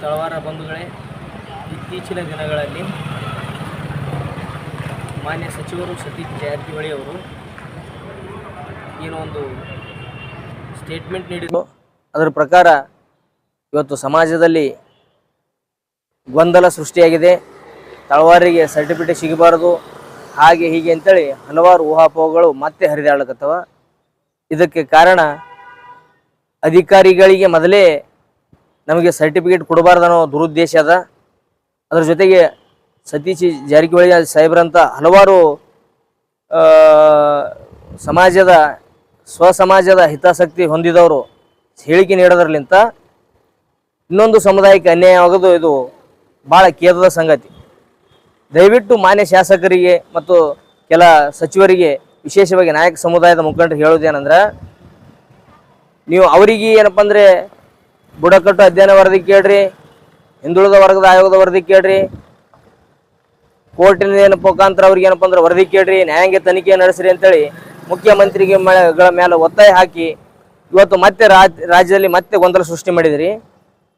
ತಳವಾರ ಬಂಧುಗಳೇ, ಇತ್ತೀಚಿನ ದಿನಗಳಲ್ಲಿ ಮಾನ್ಯ ಸಚಿವರು ಸತೀಶ್ ಜಾರಕಿಹೊಳಿ ಅವರು ಏನೋ ಒಂದು ಸ್ಟೇಟ್ಮೆಂಟ್ ನೀಡಿದ್ರು ಅದರ ಪ್ರಕಾರ ಇವತ್ತು ಸಮಾಜದಲ್ಲಿ ಗೊಂದಲ ಸೃಷ್ಟಿಯಾಗಿದೆ. ತಳವಾರಿಗೆ ಸರ್ಟಿಫಿಕೇಟ್ ಸಿಗಬಾರದು. ಹಾಗೆ ಹೀಗೆ ಅಂತೇಳಿ ಹಲವಾರು ಊಹಾಪೋಹಗಳು ಮತ್ತೆ ಹರಿದಾಡಕತ್ತವ. ಇದಕ್ಕೆ ಕಾರಣ ಅಧಿಕಾರಿಗಳಿಗೆ ಮೊದಲೇ ನಮಗೆ ಸರ್ಟಿಫಿಕೇಟ್ ಕೊಡಬಾರ್ದು ಅನ್ನೋ ದುರುದ್ದೇಶ ಅದ. ಅದರ ಜೊತೆಗೆ ಸತೀಶ್ ಜಾರಕಿಹೊಳಿ ಸಾಹೇಬ್ರಂತ ಹಲವಾರು ಸಮಾಜದ ಸ್ವಸಮಾಜದ ಹಿತಾಸಕ್ತಿ ಹೊಂದಿದವರು ಹೇಳಿಕೆ ನೀಡೋದ್ರಲಿಂತ ಇನ್ನೊಂದು ಸಮುದಾಯಕ್ಕೆ ಅನ್ಯಾಯ ಆಗೋದು ಇದು ಭಾಳ ಖೇದದ ಸಂಗತಿ. ದಯವಿಟ್ಟು ಮಾನ್ಯ ಶಾಸಕರಿಗೆ ಮತ್ತು ಕೆಲ ಸಚಿವರಿಗೆ, ವಿಶೇಷವಾಗಿ ನಾಯಕ ಸಮುದಾಯದ ಮುಖಂಡರು ಹೇಳೋದೇನಂದ್ರೆ, ನೀವು ಅವರಿಗೆ ಏನಪ್ಪ ಅಂದರೆ ಬುಡಕಟ್ಟು ಅಧ್ಯಯನ ವರದಿ ಕೇಳ್ರಿ, ಹಿಂದುಳಿದ ವರ್ಗದ ಆಯೋಗದ ವರದಿ ಕೇಳ್ರಿ ಕೋರ್ಟಿನ ಏನಪ್ಪ ಮುಖಾಂತರ ಅವ್ರಿಗೆ ಏನಪ್ಪ ಅಂದ್ರೆ ವರದಿ ಕೇಳ್ರಿ, ನ್ಯಾಯಾಂಗ ತನಿಖೆ ನಡೆಸ್ರಿ ಅಂತೇಳಿ ಮುಖ್ಯಮಂತ್ರಿಗೆ ಮೇಲೆ ಒತ್ತಾಯ ಹಾಕಿ ಇವತ್ತು ಮತ್ತೆ ರಾಜ್, ರಾಜ್ಯದಲ್ಲಿ ಮತ್ತೆ ಗೊಂದಲ ಸೃಷ್ಟಿ ಮಾಡಿದಿರಿ.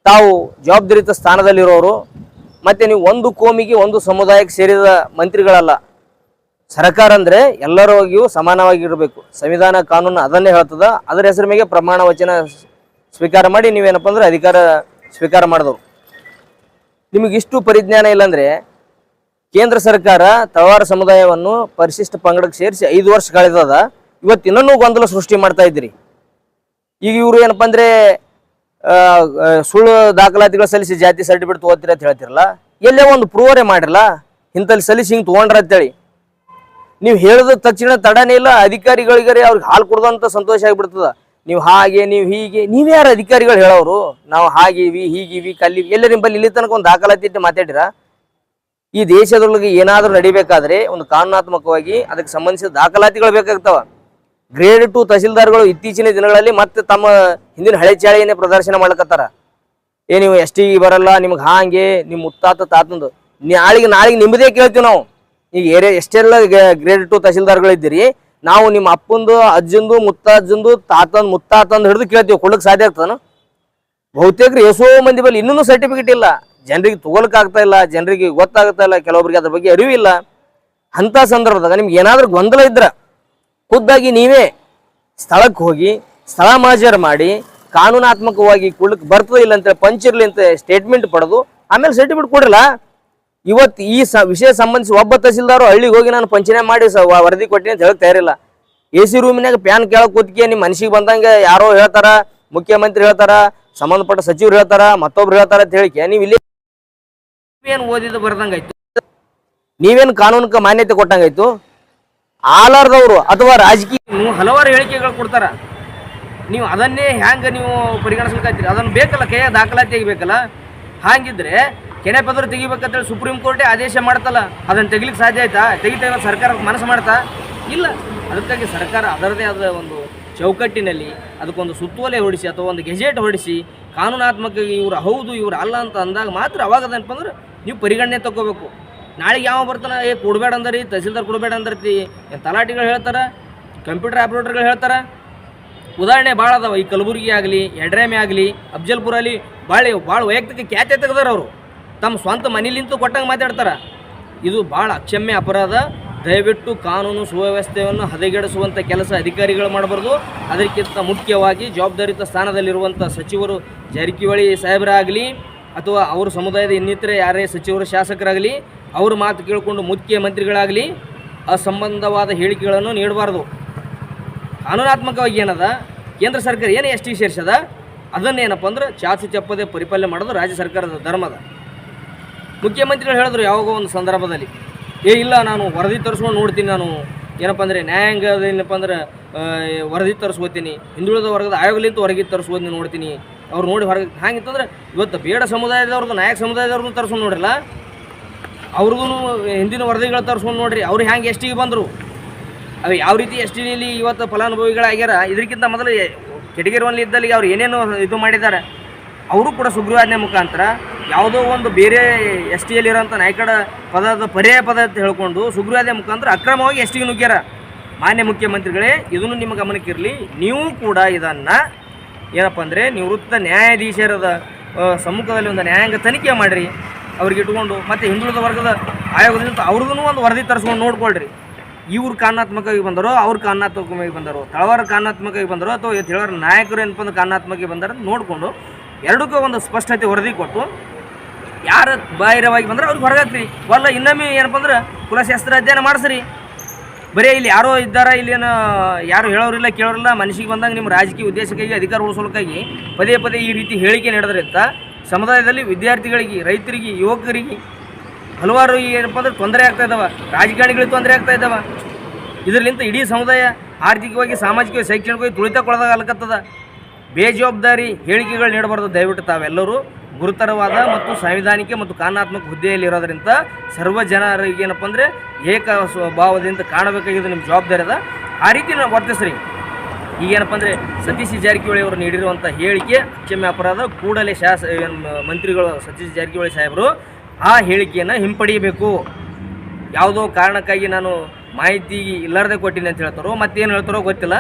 ತಾವು ಜವಾಬ್ದಾರಿತ ಸ್ಥಾನದಲ್ಲಿರೋರು, ಮತ್ತೆ ನೀವು ಒಂದು ಕೋಮಿಗೆ ಒಂದು ಸಮುದಾಯಕ್ಕೆ ಸೇರಿದ ಮಂತ್ರಿಗಳಲ್ಲ. ಸರ್ಕಾರ ಅಂದ್ರೆ ಎಲ್ಲರಿಗೂ ಸಮಾನವಾಗಿರಬೇಕು. ಸಂವಿಧಾನ ಕಾನೂನು ಅದನ್ನೇ ಹೇಳ್ತದ, ಅದರ ಹೆಸರು ಮೇಲೆ ಪ್ರಮಾಣ ವಚನ ಸ್ವೀಕಾರ ಮಾಡಿ ನೀವೇನಪ್ಪ ಅಂದ್ರೆ ಅಧಿಕಾರ ಸ್ವೀಕಾರ ಮಾಡಿದವರು. ನಿಮಗೆ ಇಷ್ಟು ಪರಿಜ್ಞಾನ ಇಲ್ಲಾಂದ್ರೆ ಕೇಂದ್ರ ಸರ್ಕಾರ ತಳವಾರ ಸಮುದಾಯವನ್ನು ಪರಿಶಿಷ್ಟ ಪಂಗಡಕ್ಕೆ ಸೇರಿಸಿ ಐದು ವರ್ಷ ಕಳೆದದ. ಇವತ್ತು ಇನ್ನೂ ಗೊಂದಲ ಸೃಷ್ಟಿ ಮಾಡ್ತಾ ಇದ್ರಿ ಈಗ ಇವರು ಏನಪ್ಪ ಅಂದ್ರೆ ಸುಳ್ಳು ದಾಖಲಾತಿಗಳು ಸಲ್ಲಿಸಿ ಜಾತಿ ಸರ್ಟಿಫಿಕೇಟ್ ತಗೋತೀರ ಅಂತ ಹೇಳ್ತಿರಲ್ಲ. ಎಲ್ಲೇ ಒಂದು ಪ್ರೂವರೇ ಮಾಡಿರಲ್ಲ. ಇಂಥಲ್ಲಿ ಸಲ್ಲಿಸಿ ಹಿಂಗೆ ತೊಗೊಂಡ್ರ ಅಂತೇಳಿ. ನೀವು ಹೇಳಿದ ತಕ್ಷಣ ತಡನೇ ಇಲ್ಲ, ಅಧಿಕಾರಿಗಳಿಗರೇ ಅವ್ರಿಗೆ ಹಾಲು ಕುಡ್ದಂತ ಸಂತೋಷ ಆಗಿಬಿಡ್ತದ. ನೀವು ಹಾಗೆ, ನೀವು ಹೀಗೆ ನೀವ್ಯಾರು ಅಧಿಕಾರಿಗಳು ಹೇಳೋರು? ನಾವು ಹಾಗೀವಿ, ಹೀಗಿವಿ, ಕಲ್ಲಿವಿ ಎಲ್ಲ ನಿಮ್ಮಲ್ಲಿ ಇಲ್ಲಿ ತನಕ ಒಂದು ದಾಖಲಾತಿ ಇಟ್ಟು ಮಾತಾಡಿರ? ಈ ದೇಶದೊಳಗೆ ಏನಾದರೂ ನಡಿಬೇಕಾದ್ರೆ ಒಂದು ಕಾನೂನಾತ್ಮಕವಾಗಿ ಅದಕ್ಕೆ ಸಂಬಂಧಿಸಿದ ದಾಖಲಾತಿಗಳು ಬೇಕಾಗ್ತಾವ. ಗ್ರೇಡ್ ಟು ತಹಸೀಲ್ದಾರ್ಗಳು ಇತ್ತೀಚಿನ ದಿನಗಳಲ್ಲಿ ಮತ್ತೆ ತಮ್ಮ ಹಿಂದಿನ ಹಳೆ ಚಾಳಿಯನ್ನೇ ಪ್ರದರ್ಶನ ಮಾಡ್ಲಕತ್ತಾರ. ಏ, ನೀವು ಎಸ್ ಟಿ ಬರಲ್ಲ, ನಿಮ್ಗೆ ಹಾಂಗೆ ನಿಮ್ಮ ಮುತ್ತಾತ, ತಾತಂದು. ನಾಳಿಗೆ ನಾಳಿಗೆ ನಿಮ್ಮದೇ ಕೇಳ್ತೀವಿ ನಾವು. ಈಗ ಏರಿಯಾ, ಎಷ್ಟೆಲ್ಲ ಗ್ರೇಡ್ ಟು ತಹಸೀಲ್ದಾರ್ಗಳು ಇದ್ದೀರಿ ನಾವು ನಿಮ್ಮ ಅಪ್ಪಂದು, ಅಜ್ಜಂದು, ಮುತ್ತಾಜ್ಜಂದು, ತಾತಂದು, ಮುತ್ತಾತಂದು ಹಿಡಿದು ಕೇಳ್ತೀವಿ ಕೊಡ್ಲಿಕ್ಕೆ ಸಾಧ್ಯ ಆಗ್ತದನು? ಬಹುತೇಕರು ಎಷ್ಟೋ ಮಂದಿ ಬಲ್ಲಿ ಇನ್ನೂ ಸರ್ಟಿಫಿಕೇಟ್ ಇಲ್ಲ. ಜನರಿಗೆ ತಗೊಳಕ್ ಆಗ್ತಾ ಇಲ್ಲ, ಜನರಿಗೆ ಗೊತ್ತಾಗ್ತಾ ಇಲ್ಲ ಕೆಲವೊಬ್ಬರಿಗೆ ಅದ್ರ ಬಗ್ಗೆ ಅರಿವಿಲ್ಲ. ಅಂತ ಸಂದರ್ಭದಾಗ ನಿಮ್ಗೆ ಏನಾದರೂ ಗೊಂದಲ ಇದ್ರೆ, ಖುದ್ದಾಗಿ ನೀವೇ ಸ್ಥಳಕ್ಕೆ ಹೋಗಿ, ಸ್ಥಳ ಮಾಜರ್ ಮಾಡಿ, ಕಾನೂನಾತ್ಮಕವಾಗಿ ಕೊಡ್ಲಿಕ್ಕೆ ಬರ್ತದೆ ಇಲ್ಲ ಪಂಚ್ ಪಂಚಿರ್ಲಿ ಅಂತ ಸ್ಟೇಟ್ಮೆಂಟ್ ಪಡೆದು, ಆಮೇಲೆ ಸರ್ಟಿಫಿಕೇಟ್ ಕೊಡ್ರಲ್ಲ? ಇವತ್ತು ಈ ವಿಷಯ ಸಂಬಂಧಿಸಿ ಒಬ್ಬ ತಹಸೀಲ್ದಾರು ಹಳ್ಳಿಗೆ ಹೋಗಿ ನಾನು ಪಂಚನೆ ಮಾಡಿ ಸ ವರದಿ ಕೊಟ್ಟಿನಿ ಅಂತ ಹೇಳಕ್ ತಯಾರಿಲ್ಲ ಎ ಸಿ ರೂಮಿನಾಗ ಪ್ಯಾನ್ ಕೇಳಕ್ ಕೂತ್ಕೆ ನಿಮ್ಮ ಮನಸ್ಸಿಗೆ ಬಂದಂಗೆ ಯಾರೋ ಹೇಳ್ತಾರ, ಮುಖ್ಯಮಂತ್ರಿ ಹೇಳ್ತಾರ, ಸಂಬಂಧಪಟ್ಟ ಸಚಿವರು ಹೇಳ್ತಾರ, ಮತ್ತೊಬ್ರು ಹೇಳ್ತಾರ ಅಂತ ಹೇಳಿಕೆ. ನೀವು ಇಲ್ಲಿ ಏನು ಓದಿದ ಬರ್ದಂಗಾಯ್ತು? ನೀವೇನು ಕಾನೂನಕ್ಕೆ ಮಾನ್ಯತೆ ಕೊಟ್ಟಂಗಾಯ್ತು? ಆಲಾರ್ದವರು ಅಥವಾ ರಾಜಕೀಯ ಹಲವಾರು ಹೇಳಿಕೆಗಳು ಕೊಡ್ತಾರ. ನೀವು ಅದನ್ನೇ ಹ್ಯಾಂಗ ನೀವು ಪರಿಗಣಿಸ್ಬೇಕಾಯ್ತೀರಿ? ಅದನ್ನು ಬೇಕಲ್ಲ ಕೈಯ ದಾಖಲಾತಿ ಬೇಕಲ್ಲ ಹಾಗಿದ್ರೆ ಕೆನೆ ಪದ್ರ ತೆಗಿಬೇಕಂತೇಳಿ ಸುಪ್ರೀಂ ಕೋರ್ಟೇ ಆದೇಶ ಮಾಡ್ತಲ್ಲ, ಅದನ್ನು ತೆಗಿಲಿಕ್ಕೆ ಸಾಧ್ಯ ಆಯ್ತಾ? ತೆಗಿತಾ ಸರ್ಕಾರ ಮನಸ್ಸು ಮಾಡ್ತಾ? ಇಲ್ಲ. ಅದಕ್ಕಾಗಿ ಸರ್ಕಾರ ಅದರದೇ ಆದ ಒಂದು ಚೌಕಟ್ಟಿನಲ್ಲಿ ಅದಕ್ಕೊಂದು ಸುತ್ತೋಲೆ ಹೊಡಿಸಿ ಅಥವಾ ಒಂದು ಗೆಜೆಟ್ ಹೊಡಿಸಿ ಕಾನೂನಾತ್ಮಕ ಇವ್ರು ಹೌದು, ಇವ್ರು ಅಲ್ಲ ಅಂತ ಅಂದಾಗ ಮಾತ್ರ ಅವಾಗ ಅದೇನಪ್ಪ ಅಂದ್ರೆ ನೀವು ಪರಿಗಣನೆ ತಗೋಬೇಕು. ನಾಳೆಗೆ ಯಾವ ಬರ್ತಾನ? ಏ, ಕೊಡಬೇಡ ಅಂದರಿ, ತಹಸೀಲ್ದಾರ್ ಕೊಡಬೇಡ ಅಂದರ್ತಿ. ತಲಾಟಿಗಳು ಹೇಳ್ತಾರೆ? ಕಂಪ್ಯೂಟರ್ ಆಪ್ರೇಟರ್ಗಳು ಹೇಳ್ತಾರೆ? ಉದಾಹರಣೆ ಭಾಳ ಅದಾವ. ಈ ಕಲಬುರಗಿ ಆಗಲಿ, ಎಡ್ರಾಮೆ ಆಗಲಿ, ಅಫ್ಜಲ್ಪುರ ಆಗಲಿ ಭಾಳ ಭಾಳ ವೈಯಕ್ತಿಕ ಖ್ಯಾತೆ ತೆಗೆದಾರ ಅವರು. ತಮ್ಮ ಸ್ವಂತ ಮನೇಲಿಂತೂ ಕೊಟ್ಟಂಗೆ ಮಾತಾಡ್ತಾರೆ. ಇದು ಭಾಳ ಅಕ್ಷಮ್ಯ ಅಪರಾಧ. ದಯವಿಟ್ಟು ಕಾನೂನು ಸುವ್ಯವಸ್ಥೆಯನ್ನು ಹದಗೆಡಿಸುವಂಥ ಕೆಲಸ ಅಧಿಕಾರಿಗಳು ಮಾಡಬಾರ್ದು. ಅದಕ್ಕಿಂತ ಮುಖ್ಯವಾಗಿ ಜವಾಬ್ದಾರಿತ ಸ್ಥಾನದಲ್ಲಿರುವಂಥ ಸಚಿವರು ಜಾರಕಿಹೊಳಿ ಸಾಹೇಬರಾಗಲಿ ಅಥವಾ ಅವ್ರ ಸಮುದಾಯದ ಇನ್ನಿತರೆ ಯಾರೇ ಸಚಿವರು ಶಾಸಕರಾಗಲಿ, ಅವ್ರ ಮಾತು ಕೇಳಿಕೊಂಡು ಮುಖ್ಯಮಂತ್ರಿಗಳಾಗಲಿ ಅಸಂಬಂಧವಾದ ಹೇಳಿಕೆಗಳನ್ನು ನೀಡಬಾರ್ದು. ಕಾನೂನಾತ್ಮಕವಾಗಿ ಏನದ? ಕೇಂದ್ರ ಸರ್ಕಾರ ಏನು ಎಸ್ ಟಿ ಸೇರಿಸದ, ಅದನ್ನೇನಪ್ಪ ಅಂದ್ರೆ ಚಾಚು ಚಪ್ಪದೆ ಪರಿಪಾಲನೆ ಮಾಡೋದು ರಾಜ್ಯ ಸರ್ಕಾರದ ಧರ್ಮದ. ಮುಖ್ಯಮಂತ್ರಿಗಳು ಹೇಳಿದ್ರು ಯಾವಾಗೋ ಒಂದು ಸಂದರ್ಭದಲ್ಲಿ, ಏ, ಇಲ್ಲ, ನಾನು ವರದಿ ತರಿಸ್ಕೊಂಡು ನೋಡ್ತೀನಿ ನಾನು. ಏನಪ್ಪ ಅಂದರೆ ನ್ಯಾಯಾಂಗದ ಏನಪ್ಪ ಅಂದ್ರೆ ವರದಿ ತರಿಸ್ಕೋತೀನಿ. ಹಿಂದುಳಿದ ವರ್ಗದ ಆಯೋಗಲಿಂತ ಹೊರಗೆ ತರಿಸ್ಬೋದು ನೋಡ್ತೀನಿ. ಅವ್ರು ನೋಡಿ ಹೊರಗೆ ಹಾಗಿತ್ತಂದ್ರೆ ಇವತ್ತು ಬೇಡ ಸಮುದಾಯದವ್ರದ್ದು, ನಾಯಕ ಸಮುದಾಯದವ್ರದ್ದು ತರಿಸ್ಕೊಂಡು ನೋಡ್ರಲ್ಲ. ಅವ್ರಿಗೂ ಹಿಂದಿನ ವರದಿಗಳು ತರಿಸ್ಕೊಂಡು ನೋಡ್ರಿ, ಅವ್ರು ಹ್ಯಾಂಗೆ ಎಷ್ಟಿಗೆ ಬಂದರು. ಅವು ಯಾವ ರೀತಿ ಎಸ್ ಇವತ್ತು ಫಲಾನುಭವಿಗಳಾಗ್ಯಾರ ಇದಕ್ಕಿಂತ ಮೊದಲು ಕೆಟಗಿರುವಲ್ಲಿ ಇದ್ದಲ್ಲಿ ಅವ್ರು ಏನೇನು ಇದು ಮಾಡಿದ್ದಾರೆ. ಅವರು ಕೂಡ ಸುಗ್ರೀವಾಜ್ಞೆ ಮುಖಾಂತರ ಯಾವುದೋ ಒಂದು ಬೇರೆ ಎಸ್ ಟಿಯಲ್ಲಿರೋಂಥ ನಾಯ್ಕಡ ಪದದ ಪರ್ಯಾಯ ಪದ ಅಂತ ಹೇಳ್ಕೊಂಡು ಸುಗ್ರೀವಾದ್ಯ ಮುಖಾಂತರ ಅಕ್ರಮವಾಗಿ ಎಸ್ ಟಿಗೆ ನುಗ್ಗ್ಯಾರ. ಮಾನ್ಯ ಮುಖ್ಯಮಂತ್ರಿಗಳೇ, ಇದನ್ನು ನಿಮ್ಮ ಗಮನಕ್ಕಿರಲಿ. ನೀವು ಕೂಡ ಇದನ್ನು ಏನಪ್ಪ ಅಂದರೆ, ನಿವೃತ್ತ ನ್ಯಾಯಾಧೀಶರದ ಸಮ್ಮುಖದಲ್ಲಿ ಒಂದು ನ್ಯಾಯಾಂಗ ತನಿಖೆ ಮಾಡಿರಿ. ಅವ್ರಿಗೆ ಇಟ್ಕೊಂಡು ಮತ್ತೆ ಹಿಂದುಳಿದ ವರ್ಗದ ಆಯೋಗದಿಂದ ಅವ್ರದ್ದು ಒಂದು ವರದಿ ತರಿಸ್ಕೊಂಡು ನೋಡ್ಕೊಳ್ರಿ. ಇವ್ರು ಕಾರಣಾತ್ಮಕವಾಗಿ ಬಂದರೋ, ಅವ್ರು ಕಾರಣಾತ್ಮಕವಾಗಿ ಬಂದರೋ, ತಳವಾರ ಕಾರಣಾತ್ಮಕವಾಗಿ ಬಂದರೋ ಅಥವಾ ಹೇಳೋರು ನಾಯಕರು ಏನಪ್ಪ ಅಂದ್ರೆ ಕಾರಣಾತ್ಮಕವಾಗಿ ಬಂದಾರ ನೋಡಿಕೊಂಡು, ಎರಡಕ್ಕೂ ಒಂದು ಸ್ಪಷ್ಟತೆ ವರದಿ ಕೊಟ್ಟು ಯಾರು ಬಾಹಿರವಾಗಿ ಬಂದ್ರೆ ಅವ್ರಿಗೆ ಹೊರಗಾಕ್ರಿ. ಒಲ್ಲ ಇನ್ನೊಮ್ಮೆ ಏನಪ್ಪ ಅಂದ್ರೆ ಕುಲಶಾಸ್ತ್ರ ಅಧ್ಯಯನ ಮಾಡಿಸ್ರಿ. ಬರೀ ಇಲ್ಲಿ ಯಾರೋ ಇದ್ದಾರ ಇಲ್ಲಿ ಏನು ಯಾರು ಹೇಳೋರಿಲ್ಲ ಕೇಳೋರಿಲ್ಲ, ಮನಸ್ಸಿಗೆ ಬಂದಾಗ ನಿಮ್ಮ ರಾಜಕೀಯ ಉದ್ದೇಶಕ್ಕಾಗಿ ಅಧಿಕಾರ ಉಳಿಸೋಕ್ಕಾಗಿ ಪದೇ ಪದೇ ಈ ರೀತಿ ಹೇಳಿಕೆ ನೀಡೋದ್ರಿಂದ ಸಮುದಾಯದಲ್ಲಿ ವಿದ್ಯಾರ್ಥಿಗಳಿಗೆ, ರೈತರಿಗೆ, ಯುವಕರಿಗೆ ಹಲವಾರು ಏನಪ್ಪ ಅಂದ್ರೆ ತೊಂದರೆ ಆಗ್ತಾ ಇದ್ದಾವೆ ರಾಜಕಾರಣಿಗಳಿಗೆ ತೊಂದರೆ ಆಗ್ತಾ ಇದ್ದಾವೆ ಇದರಿಂದ ಇಡೀ ಸಮುದಾಯ ಆರ್ಥಿಕವಾಗಿ, ಸಾಮಾಜಿಕವಾಗಿ, ಶೈಕ್ಷಣಿಕವಾಗಿ ತುಳಿತಕ್ಕೊಳಗಾಗಲಕತ್ತದ. ಬೇಜವಾಬ್ದಾರಿ ಹೇಳಿಕೆಗಳು ನೀಡಬಾರ್ದು. ದಯವಿಟ್ಟು ತಾವೆಲ್ಲರೂ ಗುರುತರವಾದ ಮತ್ತು ಸಾಂವಿಧಾನಿಕ ಮತ್ತು ಕಾನೂನಾತ್ಮಕ ಹುದ್ದೆಯಲ್ಲಿ ಇರೋದ್ರಿಂದ ಸರ್ವ ಜನರಿಗೆ ಏನಪ್ಪ ಅಂದರೆ ಏಕ ಸ್ವಭಾವದಿಂದ ಕಾಣಬೇಕಾಗಿದ್ದು ನಿಮ್ಮ ಜವಾಬ್ದಾರಿ ಅದ. ಆ ರೀತಿ ನಾವು ವರ್ತಿಸ್ರಿ. ಈಗೇನಪ್ಪ ಅಂದರೆ ಸತೀಶ್ ಜಾರಕಿಹೊಳಿ ಅವರು ನೀಡಿರುವಂಥ ಹೇಳಿಕೆ ಅಕ್ಷಮ್ಯ ಅಪರಾಧ, ಕೂಡಲೇ ಶಾಸ ಮಂತ್ರಿಗಳು ಸತೀಶ್ ಜಾರಕಿಹೊಳಿ ಸಾಹೇಬರು ಆ ಹೇಳಿಕೆಯನ್ನು ಹಿಂಪಡೆಯಬೇಕು. ಯಾವುದೋ ಕಾರಣಕ್ಕಾಗಿ ನಾನು ಮಾಹಿತಿ ಇಲ್ಲಾರದೆ ಕೊಟ್ಟಿನಿ ಅಂತ ಹೇಳ್ತಾರೋ, ಮತ್ತೇನು ಹೇಳ್ತಾರೋ ಗೊತ್ತಿಲ್ಲ.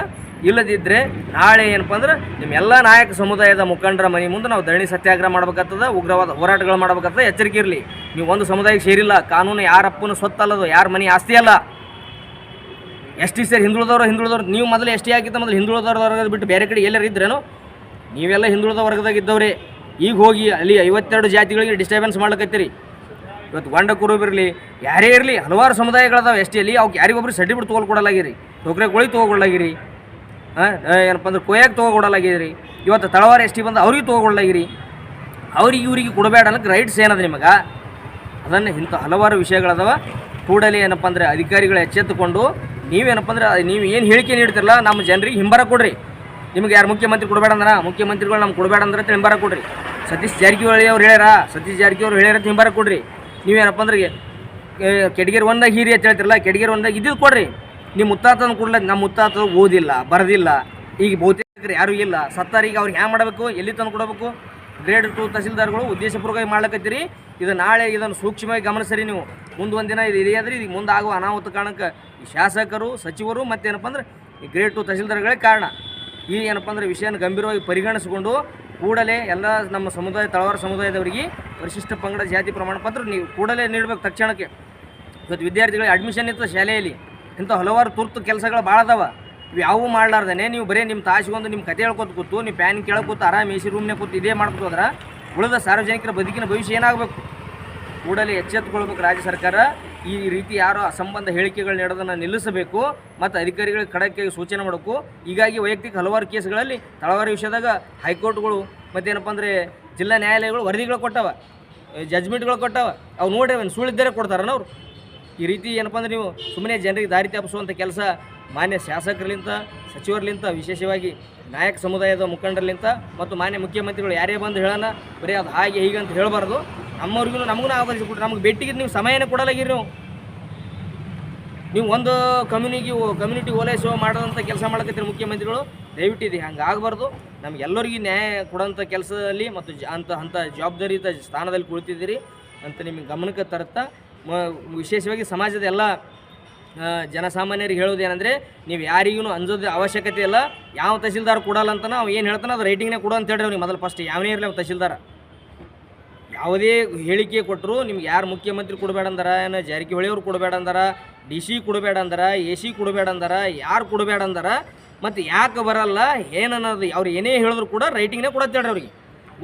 ಇಲ್ಲದಿದ್ದರೆ ನಾಳೆ ಏನಪ್ಪ ಅಂದ್ರೆ ನಿಮ್ಮೆಲ್ಲ ನಾಯಕ ಸಮುದಾಯದ ಮುಖಂಡರ ಮನೆ ಮುಂದೆ ನಾವು ಧರಣಿ ಸತ್ಯಾಗ್ರಹ ಮಾಡ್ಬೇಕಾಗ್ತದ, ಉಗ್ರವಾದ ಹೋರಾಟಗಳು ಮಾಡ್ಬೇಕಾಗ್ತದೆ, ಎಚ್ಚರಿಕೆ ಇರಲಿ. ನೀವು ಒಂದು ಸಮುದಾಯಕ್ಕೆ ಸೇರಿಲ್ಲ, ಕಾನೂನು ಯಾರಪ್ಪನ ಸೊತ್ತಲ್ಲದು ಯಾರ ಮನೆ ಆಸ್ತಿ ಅಲ್ಲ. ಎಸ್ ಟಿ ಸೇರಿ ಹಿಂದುಳಿದವರು ಹಿಂದುಳಿದವರು, ನೀವು ಮೊದಲು ಎಸ್ ಟಿ ಆಗಿದ್ದ ಮೊದಲು ಹಿಂದುಳಿದವ್ರ ವರ್ಗದ ಬಿಟ್ಟು ಬೇರೆ ಕಡೆ ಎಲ್ಲರೂ ಇದ್ರೇನು? ನೀವೆಲ್ಲ ಹಿಂದುಳಿದ ವರ್ಗದಾಗ ಇದ್ದವ್ರಿ. ಈಗ ಹೋಗಿ ಅಲ್ಲಿ ಐವತ್ತೆರಡು ಜಾತಿಗಳಿಗೆ ಡಿಸ್ಟರ್ಬೆನ್ಸ್ ಮಾಡ್ಲಕತ್ತೀರಿ. ಇವತ್ತು ಗೊಂಡ ಕುರುಬಿರಲಿ ಯಾರೇ ಇರಲಿ, ಹಲವಾರು ಸಮುದಾಯಗಳದಾವೆ ಎಸ್ ಟಿಯಲ್ಲಿ ಅವ್ಕೆ ಯಾರಿಗೊಬ್ರು ಸರ್ಟಿಫಿಕೇಟ್ ತೊಗೊಳ್ಕೊಡಲಾಗಿರಿ ಕೋಳಿ ತೊಗೊಳ್ಳಾಗಿರಿ ಹಾಂ ಏನಪ್ಪ ಅಂದ್ರೆ ಕೊಯ್ಯಾಗ ತೊಗೊಡಲಾಗಿದ್ರಿ ಇವತ್ತು ತಳವಾರ ಎಸ್ ಟಿ ಬಂದು ಅವ್ರಿಗೆ ತೊಗೊಳ್ಳಾಗಿರಿ ಅವ್ರಿಗೆ ಇವ್ರಿಗೆ ಕೊಡಬೇಡ ಅನ್ನೋಕ್ಕೆ ರೈಟ್ಸ್ ಏನದ ನಿಮಗೆ? ಅದನ್ನು ಇಂಥ ಹಲವಾರು ವಿಷಯಗಳದಾವ. ಕೂಡಲೇ ಏನಪ್ಪ ಅಂದರೆ ಅಧಿಕಾರಿಗಳು ಎಚ್ಚೆತ್ತುಕೊಂಡು ನೀವೇನಪ್ಪ ಅಂದ್ರೆ ನೀವು ಏನು ಹೇಳಿಕೆ ನೀಡ್ತಿರಲ್ಲ, ನಮ್ಮ ಜನರಿಗೆ ಹಿಂಬರ ಕೊಡ್ರಿ. ನಿಮ್ಗೆ ಯಾರು ಮುಖ್ಯಮಂತ್ರಿ ಕೊಡಬೇಡ ಅಂದ್ರೆ, ಮುಖ್ಯಮಂತ್ರಿಗಳು ನಮ್ಗೆ ಕೊಡಬೇಡ ಅಂದ್ರೆ ಹಿಂಬರ ಕೊಡ್ರಿ. ಸತೀಶ್ ಜಾರಕಿಹೊಳಿ ಅವ್ರು ಹೇಳ್ಯಾರ, ಸತೀಶ್ ಜಾರಕಿಹೊಳಿ ಹೇಳ್ಯಾರ ಹಿಂಬಾರ ಕೊಡ್ರಿ. ನೀವೇನಪ್ಪ ಅಂದ್ರೆ ಕೆಡಗೇರಿ ಒಂದಾಗ ಹೀರಿ ಅಂತ ಹೇಳ್ತಿರಲ್ಲ ಕೆಡಗೇರಿ ಒಂದಾಗ ಇದ್ದಿದ್ದು ಕೊಡ್ರಿ. ನಿಮ್ಮ ಮುತ್ತಾತನ ಕೂಡಲೇ ನಮ್ಮ ಮುತ್ತಾತ ಓದಿಲ್ಲ, ಬರೆದಿಲ್ಲ. ಈಗ ಬಹುತೇಕರು ಯಾರು ಇಲ್ಲ. ಸತ್ತಾರಿಗೆ ಅವ್ರಿಗೆ ಹ್ಯಾಂಗೆ ಮಾಡಬೇಕು? ಎಲ್ಲಿ ತಂದು ಕೊಡಬೇಕು? ಗ್ರೇಡ್ ಟು ತಹಸೀಲ್ದಾರ್ಗಳು ಉದ್ದೇಶಪೂರ್ವಕವಾಗಿ ಮಾಡ್ಲಕತ್ತೀರಿ. ಇದು ನಾಳೆ ಇದನ್ನು ಸೂಕ್ಷ್ಮವಾಗಿ ಗಮನಿಸರಿ ನೀವು. ಮುಂದೆ ದಿನ ಇದು ಇದೆಯಾದ್ರೆ ಮುಂದೆ ಆಗುವ ಅನಾಹುತ ಕಾರಣಕ್ಕೆ ಶಾಸಕರು, ಸಚಿವರು ಮತ್ತೇನಪ್ಪ ಅಂದ್ರೆ ಗ್ರೇಡ್ ಟು ತಹಸೀಲ್ದಾರ್ಗಳೇ ಕಾರಣ. ಈ ಏನಪ್ಪ ಅಂದ್ರೆ ವಿಷಯನ ಗಂಭೀರವಾಗಿ ಪರಿಗಣಿಸಿಕೊಂಡು ಕೂಡಲೇ ಎಲ್ಲ ನಮ್ಮ ಸಮುದಾಯ, ತಳವಾರ ಸಮುದಾಯದವರಿಗೆ ಪರಿಶಿಷ್ಟ ಪಂಗಡ ಜಾತಿ ಪ್ರಮಾಣ ಪತ್ರ ನೀವು ಕೂಡಲೇ ನೀಡಬೇಕು ತಕ್ಷಣಕ್ಕೆ. ಇವತ್ತು ವಿದ್ಯಾರ್ಥಿಗಳಿಗೆ ಅಡ್ಮಿಷನ್ ಇತ್ತು ಶಾಲೆಯಲ್ಲಿ. ಇಂಥ ಹಲವಾರು ತುರ್ತು ಕೆಲಸಗಳು ಭಾಳ ಅದಾವ. ಇವು ಯಾವೂ ಮಾಡ್ಲಾರ್ದೇ ನೀವು ಬರೀ ನಿಮ್ಮ ತಾಸಿಗೊಂದು ನಿಮ್ಮ ಕತೆ ಹೇಳ್ಕೊತ ಕೂತು ನೀವು ಪ್ಯಾನ್ ಕೇಳ ಕೂತು ಆರಾಮ್ ಸಿ ರೂಮ್ನೇ ಕೂತು ಇದೇ ಮಾಡ್ಕೋದ್ರೆ ಉಳಿದ ಸಾರ್ವಜನಿಕರ ಬದುಕಿನ ಭವಿಷ್ಯ ಏನಾಗಬೇಕು? ಕೂಡಲೇ ಎಚ್ಚೆತ್ತುಕೊಳ್ಬೇಕು ರಾಜ್ಯ ಸರ್ಕಾರ. ಈ ರೀತಿ ಯಾರೋ ಅಸಂಬಂಧ ಹೇಳಿಕೆಗಳು ನೀಡೋದನ್ನು ನಿಲ್ಲಿಸಬೇಕು, ಮತ್ತು ಅಧಿಕಾರಿಗಳಿಗೆ ಖಡಕ್ಕಾಗಿ ಸೂಚನೆ ಮಾಡಬೇಕು. ಹೀಗಾಗಿ ವೈಯಕ್ತಿಕ ಹಲವಾರು ಕೇಸ್ಗಳಲ್ಲಿ ತಳವಾರಿ ವಿಷಯದಾಗ ಹೈಕೋರ್ಟ್ಗಳು ಮತ್ತೇನಪ್ಪ ಅಂದರೆ ಜಿಲ್ಲಾ ನ್ಯಾಯಾಲಯಗಳು ವರದಿಗಳು ಕೊಟ್ಟವ, ಜಜ್ಮೆಂಟ್ಗಳು ಕೊಟ್ಟವ. ಅವು ನೋಡಿ ಸುಳ್ಳಿದ್ದರೆ ಕೊಡ್ತಾರನ ಅವ್ರು. ಈ ರೀತಿ ಏನಪ್ಪ ಅಂದ್ರೆ ನೀವು ಸುಮ್ಮನೆ ಜನರಿಗೆ ದಾರಿ ತಪ್ಪಿಸುವಂಥ ಕೆಲಸ ಮಾನ್ಯ ಶಾಸಕರಲಿಂತ ಸಚಿವರ್ಲಿಂತ ವಿಶೇಷವಾಗಿ ನಾಯಕ ಸಮುದಾಯದ ಮುಖಂಡರಲಿಂತ ಮತ್ತು ಮಾನ್ಯ ಮುಖ್ಯಮಂತ್ರಿಗಳು ಯಾರೇ ಬಂದು ಹೇಳೋಣ, ಬರೀ ಅದು ಹಾಗೆ ಹೀಗೆ ಅಂತ ಹೇಳಬಾರ್ದು. ನಮ್ಮವ್ರಿಗೂ ನಮಗೂ ಆಧರಿಸಿಬಿಟ್ರೆ ನಮ್ಗೆ ಭೇಟಿಗೆ ನೀವು ಸಮಯನೇ ಕೊಡಲಾಗಿರಿ ನೀವು. ನೀವು ಒಂದು ಕಮ್ಯುನಿಟಿ ಕಮ್ಯುನಿಟಿ ಓಲೈಸೋ ಮಾಡೋದಂಥ ಕೆಲಸ ಮಾಡಕತ್ತೀರಿ ಮುಖ್ಯಮಂತ್ರಿಗಳು. ದಯವಿಟ್ಟು ಇದು ಹಂಗೆ ಆಗಬಾರ್ದು. ನಮಗೆಲ್ಲರಿಗೂ ನ್ಯಾಯ ಕೊಡೋಂಥ ಕೆಲಸದಲ್ಲಿ ಮತ್ತು ಅಂತ ಅಂಥ ಜವಾಬ್ದಾರಿಯುತ ಸ್ಥಾನದಲ್ಲಿ ಕುಳಿತಿದ್ದೀರಿ ಅಂತ ನಿಮಗೆ ಗಮನಕ್ಕೆ ತರುತ್ತಾ ವಿಶೇಷವಾಗಿ ಸಮಾಜದ ಎಲ್ಲ ಜನಸಾಮಾನ್ಯರಿಗೆ ಜನಸಾಮಾನ್ಯರಿಗೆ ಹೇಳೋದೇನೆಂದರೆ ನೀವು ಯಾರಿಗೂ ಅಂಜೋದು ಅವಶ್ಯಕತೆ ಇಲ್ಲ, ಯಾವ ತಹಸೀಲ್ದಾರ್ ಕೊಡಲ್ಲ ಅಂತ ನಾವು ಏನು ಹೇಳ್ತಾನೆ ಅದು ರೈಟಿಂಗ್ನೇ ಕೊಡು ಅಂತ ಹೇಳಿ ಅವ್ನಿಗೆ ಮೊದಲು ಫಸ್ಟ್ ಯಾವನೇ ಇರಲಿ ಅವ್ನು ತಹಸೀಲ್ದಾರ. ಯಾವುದೇ ಹೇಳಿಕೆ ಕೊಟ್ಟರು ನಿಮ್ಗೆ ಯಾರು ಮುಖ್ಯಮಂತ್ರಿ ಕೊಡಬೇಡ ಅಂದಾರ, ಏನು ಜಾರಕಿಹೊಳಿ ಅವ್ರು ಕೊಡಬೇಡ ಅಂದಾರ ಡಿ ಸಿ ಕೊಡಬೇಡ ಅಂದಾರ ಎ ಸಿ ಕೊಡಬೇಡ ಅಂದಾರ, ಯಾರು ಕೊಡಬೇಡ ಅಂದಾರ ಮತ್ತು ಯಾಕೆ ಬರಲ್ಲ ಏನನ್ನೋದು ಅವ್ರು ಏನೇ ಹೇಳಿದ್ರು ಕೂಡ ರೈಟಿಂಗ್ನೇ ಕೊಡತ್ತೇಳ್ರಿ ಅವ್ರಿಗೆ.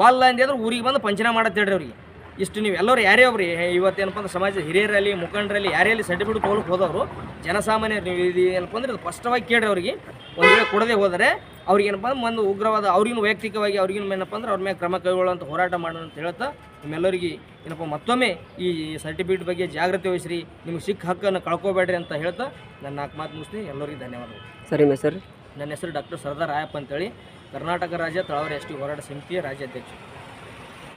ವಲ್ಲ ಅಂದಿದ್ರೆ ಊರಿಗೆ ಬಂದು ಪಂಚನ ಮಾಡತ್ತೇಳ್ರಿ ಅವ್ರಿಗೆ. ಇಷ್ಟು ನೀವು ಎಲ್ಲರೂ ಯಾರೇ ಒಬ್ರಿ ಇವತ್ತೇನಪ್ಪ ಅಂದ್ರೆ ಸಮಾಜದ ಹಿರಿಯರಲ್ಲಿ ಮುಖಂಡರಲ್ಲಿ ಯಾರೇ ಅಲ್ಲಿ ಸರ್ಟಿಫಿಕೇಟ್ ತೊಗೊಳಕ್ಕೆ ಹೋದವರು ಜನಸಾಮಾನ್ಯರು ನೀವು ಇದು ಏನಪ್ಪ ಅಂದ್ರೆ ಸ್ಪಷ್ಟವಾಗಿ ಕೇಳಿರಿ ಅವರಿಗೆ. ಒಂದು ವೇಳೆ ಕೊಡದೆ ಹೋದರೆ ಅವ್ರಿಗೆ ಏನಪ್ಪ ಅಂದ್ರೆ ಒಂದು ಉಗ್ರವಾದ ಅವ್ರಿಗಿನ ವೈಯಕ್ತಿಕವಾಗಿ ಅವ್ರಿಗಿನ ಏನಪ್ಪ ಅಂದ್ರೆ ಅವ್ರ ಮೇಲೆ ಕ್ರಮ ಕೈಗೊಳ್ಳುವಂಥ ಹೋರಾಟ ಮಾಡೋಣ ಅಂತ ಹೇಳ್ತಾ ನಿಮ್ಮೆಲ್ಲರಿಗೆ ಏನಪ್ಪ ಮತ್ತೊಮ್ಮೆ ಈ ಸರ್ಟಿಫಿಕೇಟ್ ಬಗ್ಗೆ ಜಾಗೃತಿ ವಹಿಸ್ರಿ ನಿಮ್ಗೆ ಸಿಕ್ಕ ಹಕ್ಕನ್ನು ಕಳ್ಕೊಬೇಡ್ರಿ ಅಂತ ಹೇಳ್ತಾ ನನ್ನ ನಾಲ್ಕು ಮಾತು ಮುಗಿಸ್ತೀನಿ. ಎಲ್ಲರಿಗೂ ಧನ್ಯವಾದಗಳು. ಸರಿ ಮೇ ಸರ್ ನನ್ನ ಹೆಸರು ಡಾಕ್ಟರ್ ಸರ್ದಾರ್ ರಾಯಪ್ಪ ಅಂತೇಳಿ. ಕರ್ನಾಟಕ ರಾಜ್ಯ ತಳವರಿ ಎಸ್ ಟಿ ಹೋರಾಟ ಸಮಿತಿಯ ರಾಜ್ಯಾಧ್ಯಕ್ಷ.